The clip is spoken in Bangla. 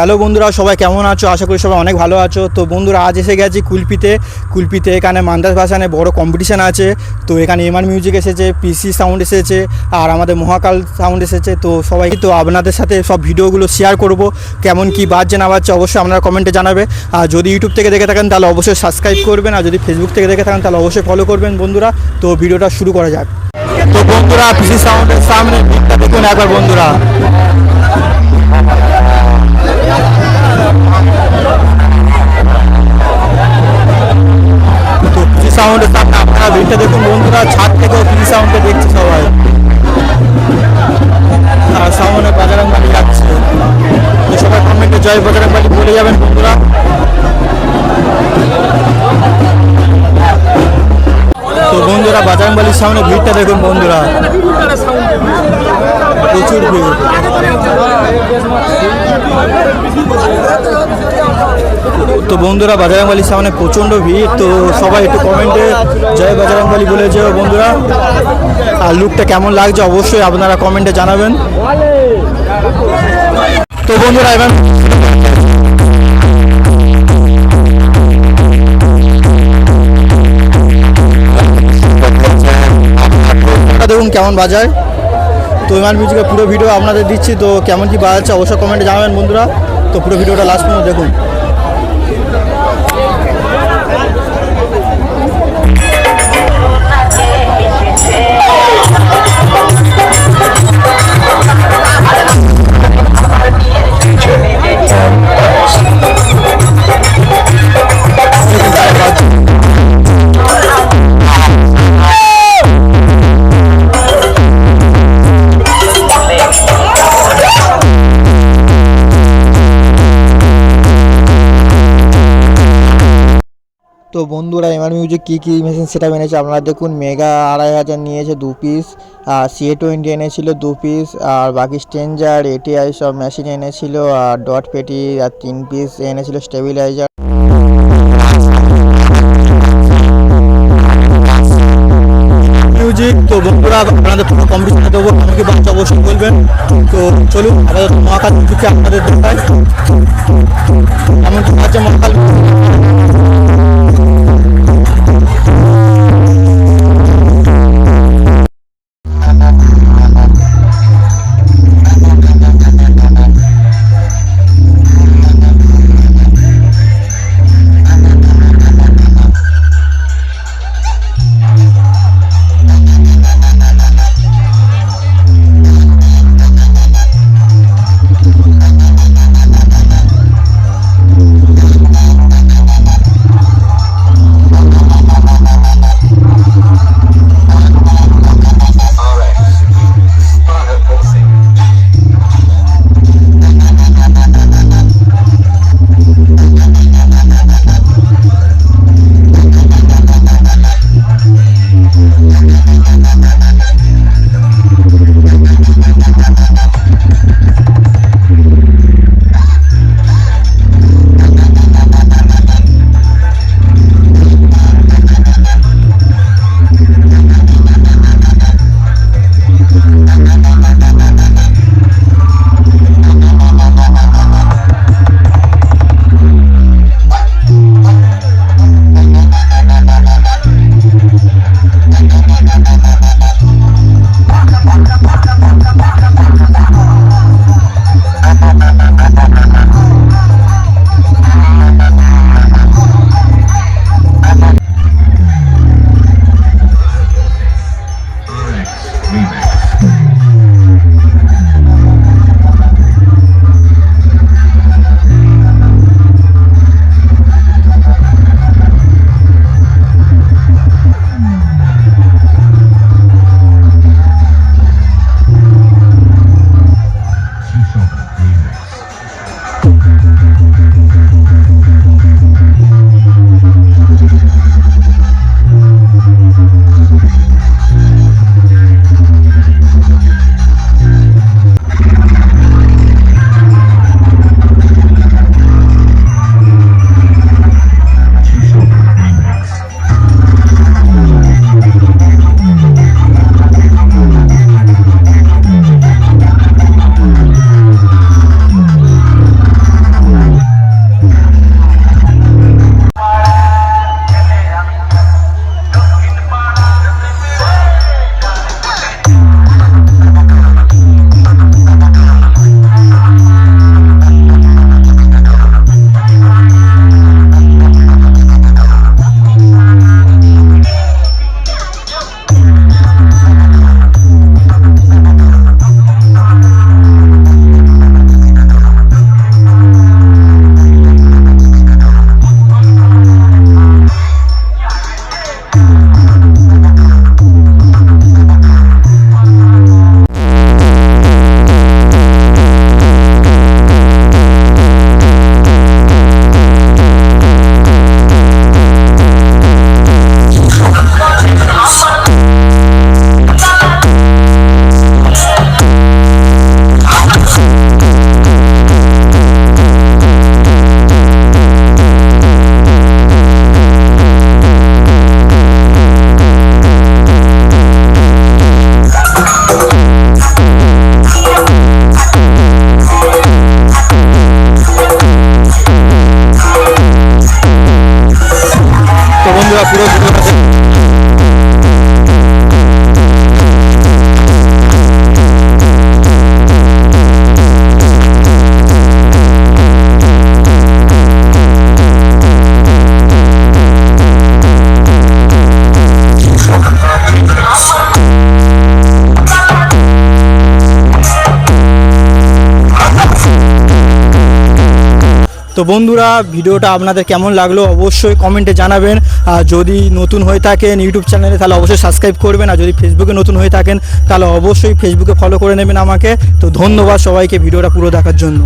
হ্যালো বন্ধুরা, সবাই কেমন আছো? আশা করি সবাই অনেক ভালো আছো। তো বন্ধুরা, আজ এসে গেছি কুলপিতে। কুলপিতে এখানে মান্দাস ভাসানে বড় কম্পিটিশান আছে। তো এখানে এমআর মিউজিক এসেছে পিসি সাউন্ড এসেছে, আর আমাদের মহাকাল সাউন্ড এসেছে। তো সবাই, তো আপনাদের সাথে সব ভিডিওগুলো শেয়ার করব। কেমন কি বাজছে, না বাজছে, অবশ্যই আপনারা কমেন্টে জানাবে। আর যদি ইউটিউব থেকে দেখে থাকেন, তাহলে অবশ্যই সাবস্ক্রাইব করবেন। আর যদি ফেসবুক থেকে দেখে থাকেন, তাহলে অবশ্যই ফলো করবেন বন্ধুরা। তো ভিডিওটা শুরু করা যাক। তো বন্ধুরা পিসি সাউন্ডের সামনে দেখুন একবার বন্ধুরা। জয় বাজারাং বলে যাবেন বন্ধুরা। তো বন্ধুরা বাজারাং বাড়ির সামনে ভিড়টা দেখুন বন্ধুরা। প্রচুর ভিড়। তো বন্ধুরা বাজারাংবালির সামনে প্রচণ্ড ভিড়, তো সবাই একটু কমেন্টে জয় বাজারাংবালি বলে যেও বন্ধুরা। আর লুকটা কেমন লাগছে অবশ্যই আপনারা কমেন্টে জানাবেন। তো বন্ধুরা, এবার দেখুন কেমন বাজায় তো ইমান মিউজিকের পুরো ভিডিও আপনাদের দিচ্ছি, তো কেমন কি বাজাচ্ছে অবশ্যই কমেন্টে জানাবেন বন্ধুরা। তো পুরো ভিডিওটা লাস্ট পর্যন্ত দেখুন। তো বন্ধুরা, এমআর মিউজিক কী কী মেশিন সেটা এনেছে আপনারা দেখুন। মেগা আড়াই হাজার নিয়েছে দু পিস আর সিএ টোয়েন্টি এনেছিল দু পিস আর বাকি স্টেঞ্জার এটিআই সব মেশিন এনেছিল, আর ডট পেটি আর তিন পিস এনেছিল স্টেবিলাইজার মিউজিক তো বন্ধুরা, আপনাদের কম্পিটিশনে দেবো কেমন কি বাচ্চা অবশ্যই বলবেন। তো চলুন আমাদের আপনাদের দেখায় মহাকাল বন্ধুরা তো বন্ধুরা, ভিডিওটা আপনাদের কেমন লাগল অবশ্যই কমেন্টে জানাবেন। আর যদি নতুন হয়ে থাকেন ইউটিউব চ্যানেলে, তাহলে অবশ্যই সাবস্ক্রাইব করবেন। আর যদি ফেসবুকে নতুন হয়ে থাকেন, তাহলে অবশ্যই ফেসবুকে ফলো করে নেবেন আমাকে। তো ধন্যবাদ সবাইকে ভিডিওটা পুরো দেখার জন্য।